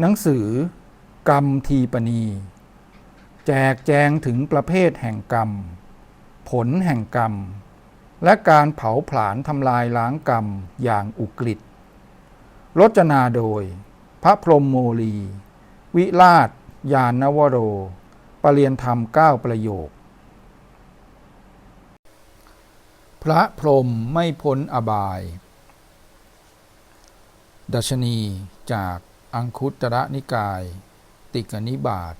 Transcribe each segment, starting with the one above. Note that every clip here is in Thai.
หนังสือกรรมทีปณี แจกแจงถึงประเภทแห่งกรรม ผลแห่งกรรม และการเผาผลาญทำลายล้างกรรมอย่างอุกฤษรจนาโดย พระพรหมโมลี วิราช ยานนวโร ปรเรียนธรรมเก้าประโยค พระพรหมไม่พ้นอบาย ดัชนีจาก อังคุตระนิกาย ติกนิบาต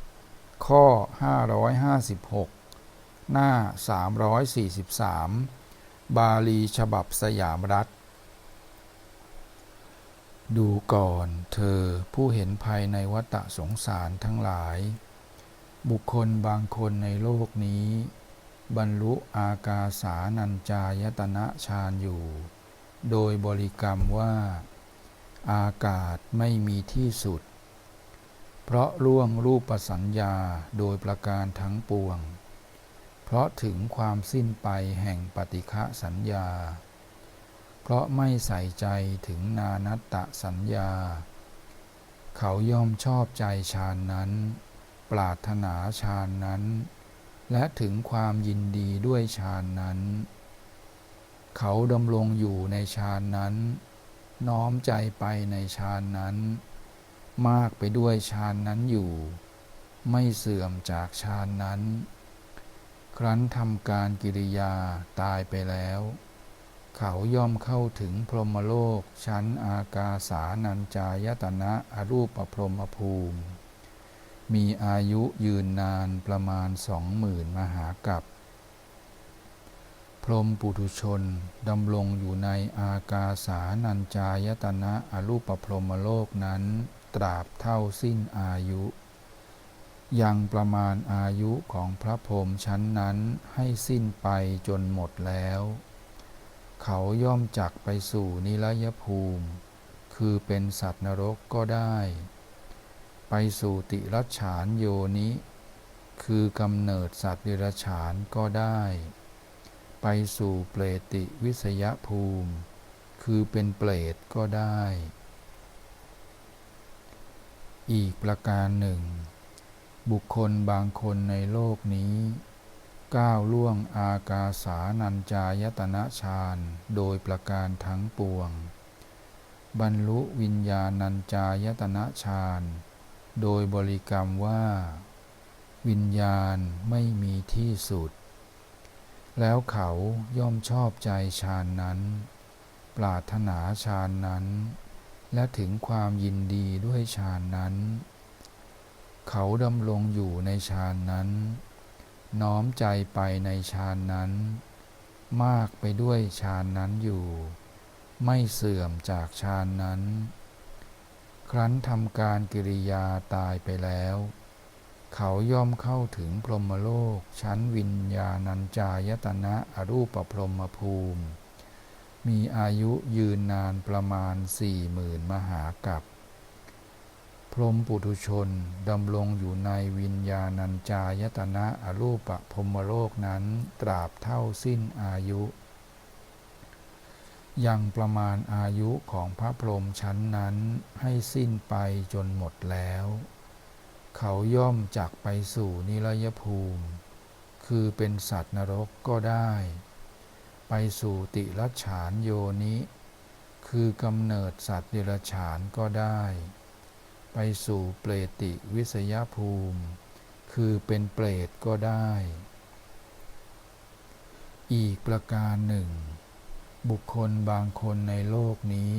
ข้อ 556 หน้า 343 บาลีฉบับสยามรัฐ ดูก่อนเธอผู้เห็นภัยในวัฏสงสารทั้งหลาย บุคคลบางคนในโลกนี้ บรรลุอากาสานัญจายตนะฌานอยู่ โดยบริกรรมว่า อากาศไม่มีที่สุด เพราะล่วงรูปสัญญาโดยประการทั้งปวง เพราะถึงความสิ้นไปแห่งปฏิฆะสัญญา เพราะไม่ใส่ใจถึงนานัตตสัญญา เขาย่อมชอบใจฌานนั้น ปรารถนาฌานนั้น และถึงความยินดีด้วยฌานนั้น เขาดำรงอยู่ในฌานนั้น น้อมใจไปในฌานนั้น มากไปด้วยฌานนั้นอยู่ ไม่เสื่อมจากฌานนั้น ครั้นทำการกิริยาตายไปแล้ว เขาย่อมเข้าถึงพรหมโลกชั้นอากาสานัญจายตนะอรูปพรหมภูมิ มีอายุยืนนานประมาณสองหมื่นมหากับ พรหมปุถุชน ดำรงอยู่ในอากาสานัญจายตนะอรูปพรหมโลกนั้น ตราบเท่าสิ้นอายุ ยังประมาณอายุของพระพรหมชั้นนั้นให้สิ้นไปจนหมดแล้ว เขาย่อมจักไปสู่นิรยภูมิ คือเป็นสัตว์นรกก็ได้ ไปสู่ติรัจฉานโยนิ คือกำเนิดสัตว์เดรัจฉานก็ได้ ไปสู่เปรติวิสยภูมิ คือเป็นเปรตก็ได้ อีกประการหนึ่ง บุคคลบางคนในโลกนี้ ก้าวล่วงอากาสานัญจายตนะฌานโดยประการทั้งปวง บรรลุวิญญาณัญจายตนะฌานโดยบริกรรมว่า วิญญาณไม่มีที่สุด แล้วเขาย่อมชอบใจฌานนั้น ปรารถนาฌานนั้น และถึงความยินดีด้วยฌานนั้น เขาดำรงอยู่ในฌานนั้น น้อมใจไปในฌานนั้น มากไปด้วยฌานนั้นอยู่ ไม่เสื่อมจากฌานนั้น ครั้นทำการกิริยาตายไปแล้ว เขาย่อมเข้าถึงพรหมโลก ชั้นวิญญาณัญจายตนะอรูปพรหมภูมิ มีอายุยืนนานประมาณสี่หมื่นมหากับพรหมปุถุชนดำรงอยู่ในวิญญาณัญจายตนะอรูปพรหมโลกนั้นตราบเท่าสิ้นอายุ ยังประมาณอายุของพระพรหมชั้นนั้นให้สิ้นไปจนหมดแล้ว เขาย่อมจักไปสู่นิรยภูมิ คือเป็นสัตว์นรกก็ได้ ไปสู่ติรัฉานโยนิ คือกำเนิดสัตว์เดรัจฉานก็ได้ ไปสู่เปรติวิสยภูมิ คือเป็นเปรตก็ได้ อีกประการหนึ่ง บุคคลบางคนในโลกนี้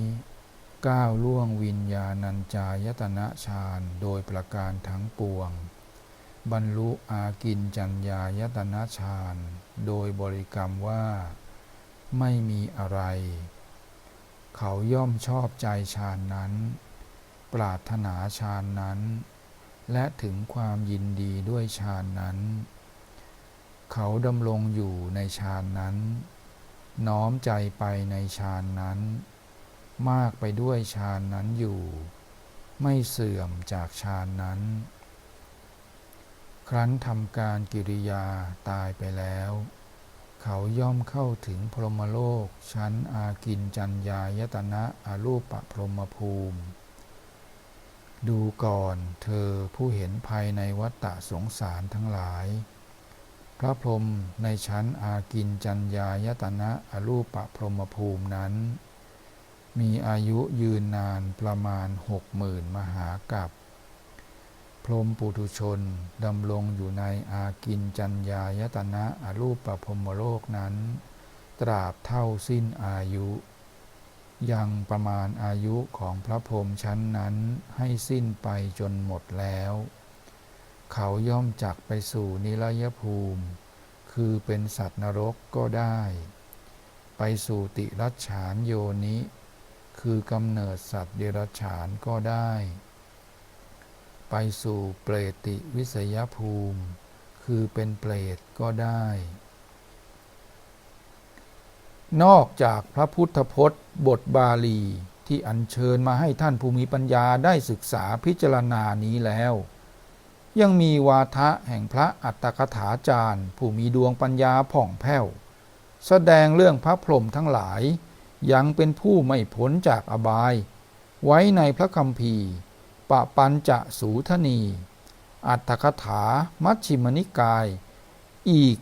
ก้าวล่วงวิญญาณัญจายตนะฌานโดยประการทั้งปวง บรรลุอากินจัญญายตนะฌานโดยบริกรรมว่า ไม่มีอะไร เขาย่อมชอบใจฌานนั้น ปรารถนาฌานนั้น และถึงความยินดีด้วยฌานนั้น เขาดำรงอยู่ในฌานนั้น น้อมใจไปในฌานนั้น มากไปด้วยฌานนั้นอยู่ ไม่เสื่อมจากฌานนั้น ครั้นทำการกิริยาตายไปแล้ว เขาย่อมเข้าถึงพรหมโลก ชั้นอากินจัญญายตนะอรูปพรหมภูมิ ดูก่อนเธอผู้เห็นภายในวัฏฏะสงสารทั้งหลาย พระพรหมในชั้นอากินจัญญายตนะอรูปพรหมภูมินั้น มีอายุยืนนานประมาณหกหมื่นมหากับ พรหมปุถุชน ดำรงอยู่ในอากินจัญญายตนะอรูปพรหมโลกนั้น ตราบเท่าสิ้นอายุ ยังประมาณอายุของพระพรหมชั้นนั้นให้สิ้นไปจนหมดแล้ว เขาย่อมจักไปสู่นิรยภูมิ คือเป็นสัตว์นรกก็ได้ ไปสู่ติรัจฉานโยนิ คือกำเนิดสัตว์เดรัจฉานก็ได้ ไปสู่เปรติวิสยภูมิ คือเป็นเปรตก็ได้ นอกจากพระพุทธพจน์ บทบาลีที่อัญเชิญมาให้ท่านผู้มีปัญญาได้ศึกษาพิจารณานี้แล้ว ยังมีวาทะแห่งพระอัตถกถาจารย์ ผู้มีดวงปัญญาผ่องแผ้ว แสดงเรื่องพระพรหมทั้งหลาย ยังเป็นผู้ไม่พ้นจากอบาย ไว้ในพระคัมภีปะปัญจะสูทนี อัตถกถามัชฌิมนิกาย อีก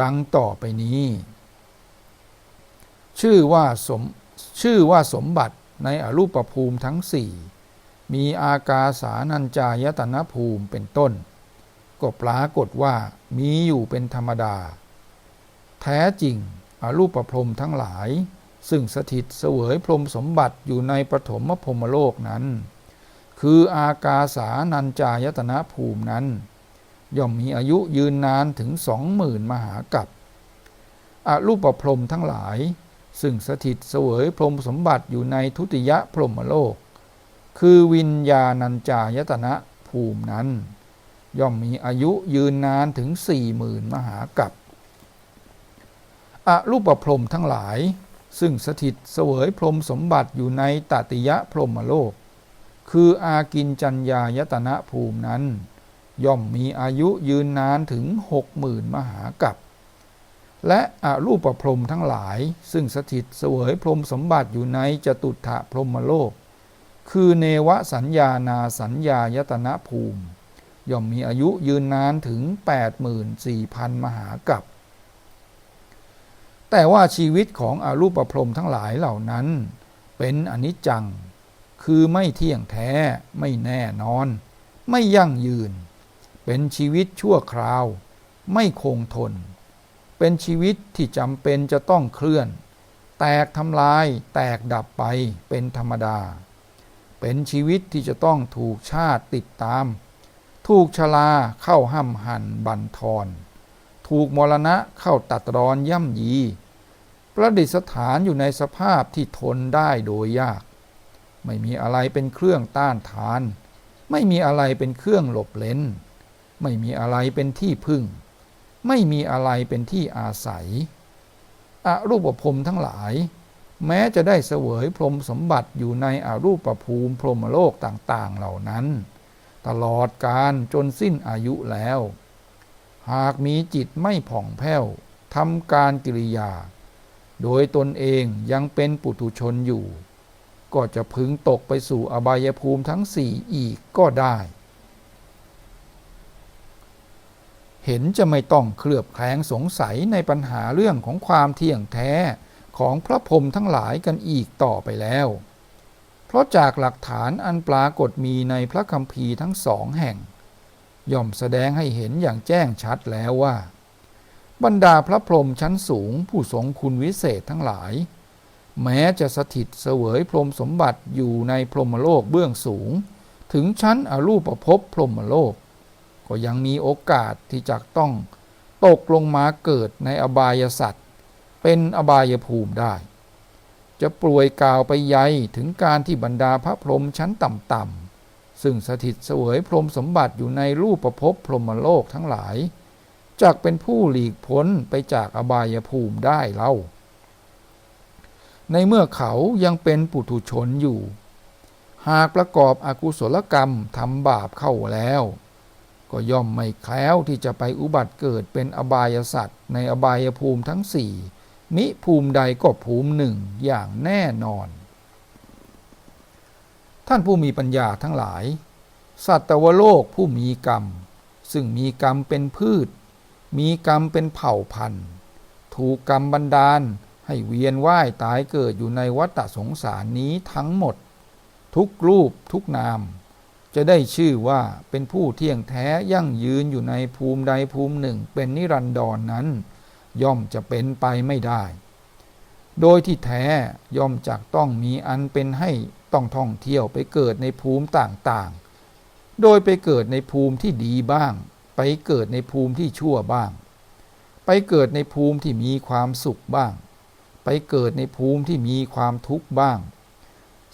ดังต่อไปนี้ ชื่อว่าสมชื่อว่าสมบัติในอรูปภูมิทั้งสี่มีอากาสานัญจายตนะภูมิเป็นต้น ก็ปรากฏว่ามีอยู่เป็นธรรมดา แท้จริงอรูปพรมทั้งหลาย ซึ่งสถิตเสวยพรหมสมบัติอยู่ในปฐมพรมโลกนั้น คืออากาสานัญจายตนะภูมินั้น ย่อมมีอายุยืนนานถึงสองหมื่นมหากับอรูปพรหมทั้งหลาย ซึ่งสถิตเสวยพรหมสมบัติอยู่ในทุติยพรหมโลก คือวิญญาณัญจายตนะภูมินั้น ย่อมมีอายุยืนนานถึงสี่หมื่นมหากับอรูปพรหมทั้งหลาย ซึ่งสถิตเสวยพรหมสมบัติอยู่ในตติยพรหมโลก คืออากินจัญญายตนะภูมินั้น ย่อมมีอายุยืนนานถึงหกหมื่นมหากับและอรูปพรหมทั้งหลาย ซึ่งสถิตเสวยพรหมสมบัติอยู่ในจตุถะพรหมโลก คือเนวสัญญานาสัญญายตนะภูมิ ย่อมมีอายุยืนนานถึง 84,000 มหากับ แต่ว่าชีวิตของอรูปพรหมทั้งหลายเหล่านั้น เป็นอนิจจัง คือไม่เที่ยงแท้ไม่แน่นอน ไม่ยั่งยืน เป็นชีวิตชั่วคราว ไม่คงทน เป็นชีวิตที่จำเป็นจะต้องเคลื่อน แตกทำลายแตกดับไปเป็นธรรมดา เป็นชีวิตที่จะต้องถูกชาติติดตาม ถูกชลาเข้าห้ำหันบันทอนถูกมรณะเข้าตัดรอนย่ำยี ประดิษฐานอยู่ในสภาพที่ทนได้โดยยาก ไม่มีอะไรเป็นเครื่องต้านทาน ไม่มีอะไรเป็นเครื่องหลบเล้นไม่มีอะไรเป็นที่พึ่ง ไม่มีอะไรเป็นที่อาศัยอรูปภพทั้งหลาย แม้จะได้เสวยพรหมสมบัติอยู่ในอรูปภูมิพรหมโลกต่างๆเหล่านั้น ตลอดการจนสิ้นอายุแล้ว หากมีจิตไม่ผ่องแผ้วทำการกิริยา โดยตนเองยังเป็นปุถุชนอยู่ ก็จะพึงตกไปสู่อบายภูมิทั้งสี่อีกก็ได้ เห็นจะไม่ต้องเคลือบแคลงสงสัยในปัญหาเรื่องของความเที่ยงแท้ของพระพรหมทั้งหลายกันอีกต่อไปแล้ว เพราะจากหลักฐานอันปรากฏมีในพระคัมภีร์ทั้งสองแห่ง ย่อมแสดงให้เห็นอย่างแจ้งชัดแล้วว่า บรรดาพระพรหมชั้นสูงผู้ทรงคุณวิเศษทั้งหลาย แม้จะสถิตเสวยพรหมสมบัติอยู่ในพรหมโลกเบื้องสูง ถึงชั้นอรูปภพพรหมโลก ก็ยังมีโอกาสที่จะต้องตกลงมาเกิดในอบายสัตว์เป็นอบายภูมิได้ จะปล่วยกล่าวไปใยถึงการที่บรรดาพระพรหมชั้นต่ำๆซึ่งสถิตเสวยพรหมสมบัติอยู่ในรูปประพบพรหมโลกทั้งหลาย จักเป็นผู้หลีกพ้นไปจากอบายภูมิได้เล่า ในเมื่อเขายังเป็นปุถุชนอยู่ หากประกอบอกุศลกรรมทำบาปเข้าแล้ว ก็ย่อมไม่แคล้วที่จะไปอุบัติเกิดเป็นอบายสัตว์ในอบายภูมิทั้งสี่มิภูมิใดก็ภูมิหนึ่งอย่างแน่นอน ท่านผู้มีปัญญาทั้งหลาย สัตวโลกผู้มีกรรม ซึ่งมีกรรมเป็นพืช มีกรรมเป็นเผ่าพันธุ์ ถูกกรรมบันดาลให้เวียนว่ายตายเกิดอยู่ในวัฏสงสารนี้ทั้งหมด ทุกรูปทุกนาม จะได้ชื่อว่าเป็นผู้เที่ยงแท้ยั่งยืนอยู่ในภูมิใดภูมิหนึ่งเป็นนิรันดรนนั้น ย่อมจะเป็นไปไม่ได้ โดยที่แท้ย่อมจักต้องมีอันเป็นให้ต้องท่องเที่ยวไปเกิดในภูมิต่างๆ โดยไปเกิดในภูมิที่ดีบ้าง ไปเกิดในภูมิที่ชั่วบ้าง ไปเกิดในภูมิที่มีความสุขบ้าง ไปเกิดในภูมิที่มีความทุกข์บ้าง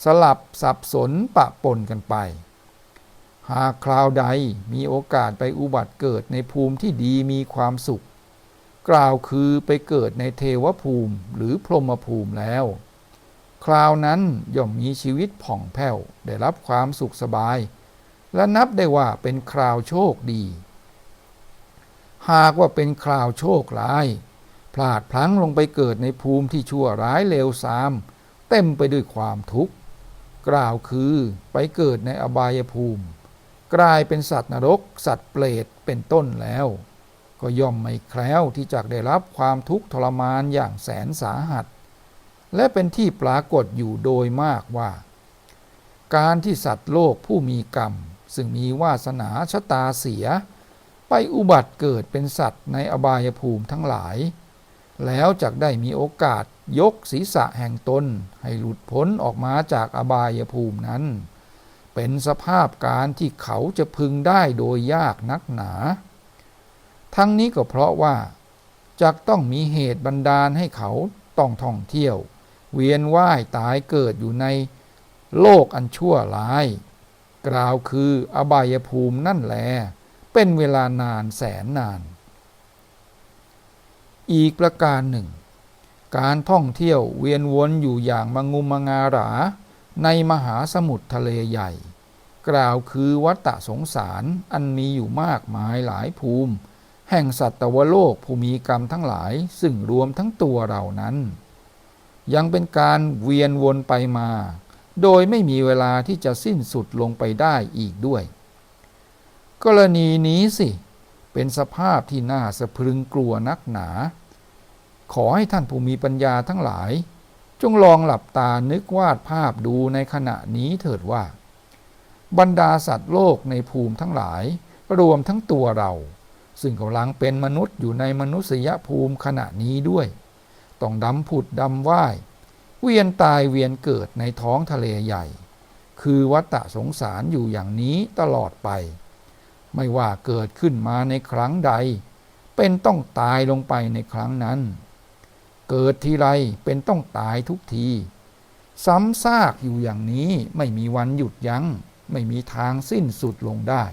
สลับสับสนปะปนกันไป หากคราวใดมีโอกาสไปอุบัติเกิดในภูมิที่ดีมีความสุข กล่าวคือไปเกิดในเทวภูมิหรือพรหมภูมิแล้ว คราวนั้นย่อมมีชีวิตผ่องแผ้วได้รับความสุขสบาย และนับได้ว่าเป็นคราวโชคดี หากว่าเป็นคราวโชคร้าย พลาดพลั้งลงไปเกิดในภูมิที่ชั่วร้ายเลวทราม เต็มไปด้วยความทุกข์ กล่าวคือไปเกิดในอบายภูมิ กลายเป็นสัตว์นรก สัตว์เปรตเป็นต้นแล้ว ก็ย่อมไม่แคล้วที่จะได้รับความทุกข์ทรมานอย่างแสนสาหัส และเป็นที่ปรากฏอยู่โดยมากว่า การที่สัตว์โลกผู้มีกรรม ซึ่งมีวาสนาชะตาเสีย ไปอุบัติเกิดเป็นสัตว์ในอบายภูมิทั้งหลาย แล้วจักได้มีโอกาสยกศีรษะแห่งตนให้หลุดพ้นออกมาจากอบายภูมินั้น เป็นสภาพการที่เขาจะพึงได้โดยยากนักหนา ทั้งนี้ก็เพราะว่าจักต้องมีเหตุบันดาลให้เขาต้องท่องเที่ยว เวียนว่ายตายเกิดอยู่ในโลกอันชั่วร้าย กล่าวคืออบายภูมินั่นแหละ เป็นเวลานานแสนนาน อีกประการหนึ่ง การท่องเที่ยวเวียนวนอยู่อย่างมังงุมงารา ในมหาสมุทรทะเลใหญ่ กล่าวคือวัฏสงสารอันมีอยู่มากมายหลายภูมิ แห่งสัตวโลกภูมิกรรมทั้งหลายซึ่งรวมทั้งตัวเรานั้น ยังเป็นการเวียนวนไปมา โดยไม่มีเวลาที่จะสิ้นสุดลงไปได้อีกด้วย กรณีนี้สิ เป็นสภาพที่น่าสะพรึงกลัวนักหนา ขอให้ท่านผู้มีปัญญาทั้งหลาย จงลองหลับตานึกวาดภาพดูในขณะนี้เถิดว่า บรรดาสัตว์โลกในภูมิทั้งหลาย รวมทั้งตัวเรา ซึ่งกำลังเป็นมนุษย์อยู่ในมนุษยภูมิขณะนี้ด้วย ต้องดำผุดดำว่าย เวียนตายเวียนเกิดในท้องทะเลใหญ่ คือวัฏสงสารอยู่อย่างนี้ตลอดไป ไม่ว่าเกิดขึ้นมาในครั้งใด เป็นต้องตายลงไปในครั้งนั้น เกิดทีไรเป็นต้องตายทุกที ซ้ำซากอยู่อย่างนี้ไม่มีวันหยุดยัง้ง ไม่มีทางสิ้นสุดลงได้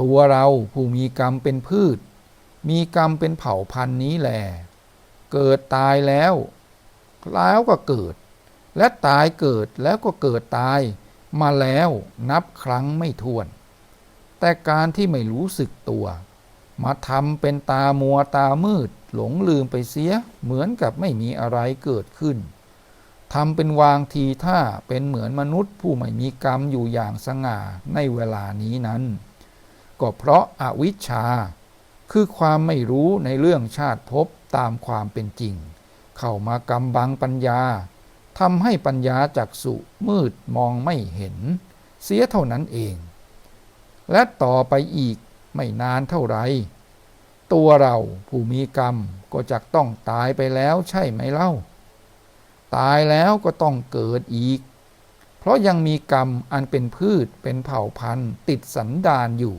ตัวเราผู้มีกรรมเป็นพืช มีกรรมเป็นเผ่าพันธุ์นี้แหลเกิดตายแล้ว แล้วก็เกิด และตายเกิดแล้วก็เกิดตายมาแล้วนับครั้งไม่ถ้วน แต่การที่ไม่รู้สึกตัว มาทำเป็นตามัวตามืด หลงลืมไปเสีย เหมือนกับไม่มีอะไรเกิดขึ้นทำเป็นวางทีท่าเป็นเหมือนมนุษย์ผู้ไม่มีกรรมอยู่อย่างสง่าในเวลานี้นั้น ก็เพราะอาวิชชา คือความไม่รู้ในเรื่องชาติภพตามความเป็นจริง เข้ามากำบังปัญญาทำให้ปัญญาจักสุมืดมองไม่เห็น เสียเท่านั้นเอง และต่อไปอีกไม่นานเท่าไร ตัวเราผู้มีกรรมก็จะต้องตายไปแล้วใช่ไหมเล่า ตายแล้วก็ต้องเกิดอีก เพราะยังมีกรรมอันเป็นพืชเป็นเผ่าพันธุ์ ติดสันดานอยู่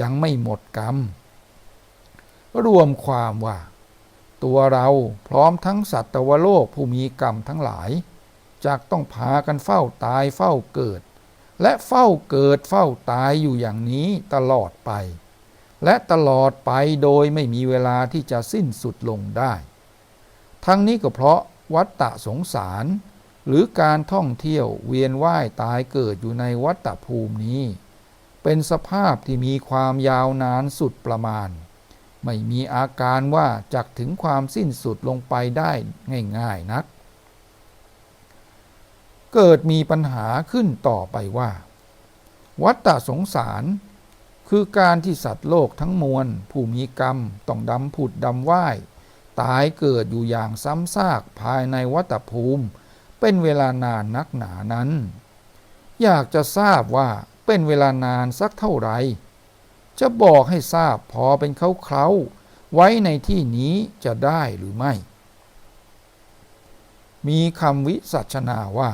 ยังไม่หมดกรรม รวมความว่า ตัวเราพร้อมทั้งสัตวโลกผู้มีกรรมทั้งหลายจากต้องพากันเฝ้าตายเฝ้าเกิด และเฝ้าเกิดเฝ้าตายอยู่อย่างนี้ตลอดไป และตลอดไปโดยไม่มีเวลาที่จะสิ้นสุดลงได้ ทั้งนี้ก็เพราะวัฏฏะสงสาร หรือการท่องเที่ยวเวียนว่ายตายเกิดอยู่ในวัฏฏภูมินี้ เป็นสภาพที่มีความยาวนานสุดประมาณ ไม่มีอาการว่าจักถึงความสิ้นสุดลงไปได้ง่าย ๆ นัก เกิดมีปัญหาขึ้นต่อไปว่า วัฏฏะสงสาร คือการที่สัตว์โลกทั้งมวล ผู้มีกรรมต้องดำผุดดำว่าย ตายเกิดอยู่อย่างซ้ำซากภายในวัฏภูมิ เป็นเวลานานนักหนานั้น อยากจะทราบว่าเป็นเวลานานสักเท่าไหร่จะบอกให้ทราบพอเป็นเคล้าๆไว้ในที่นี้จะได้หรือไม่ มีคำวิสัชนาว่า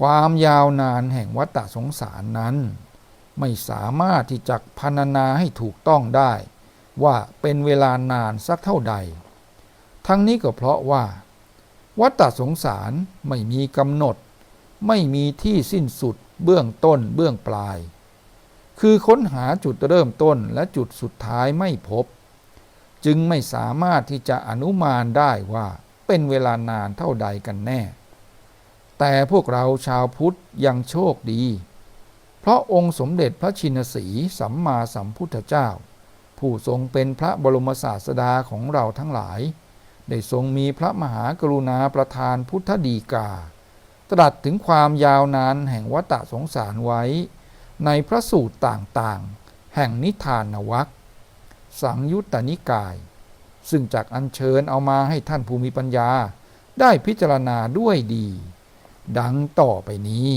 ความยาวนานแห่งวัฏสงสารนั้น ไม่สามารถที่จะพรรณนาให้ถูกต้องได้ ว่าเป็นเวลานานสักเท่าใด ทั้งนี้ก็เพราะว่า วัฏสงสารไม่มีกำหนด ไม่มีที่สิ้นสุดเบื้องต้นเบื้องปลาย คือค้นหาจุดเริ่มต้นและจุดสุดท้ายไม่พบ จึงไม่สามารถที่จะอนุมานได้ว่าเป็นเวลานานเท่าใดกันแน่ แต่พวกเราชาวพุทธยังโชคดี เพราะองค์สมเด็จพระชินสีสัมมาสัมพุทธเจ้า ผู้ทรงเป็นพระบรมศาสดาของเราทั้งหลาย ได้ทรงมีพระมหากรุณาประทานพุทธดีกา ตรัสถึงความยาวนานแห่งวัฏสงสารไว้ ในพระสูตรต่างๆ แห่งนิทานวัคสังยุตตนิกาย ซึ่งจากอัญเชิญเอามาให้ท่านภูมิปัญญาได้พิจารณาด้วยดี ดังต่อไปนี้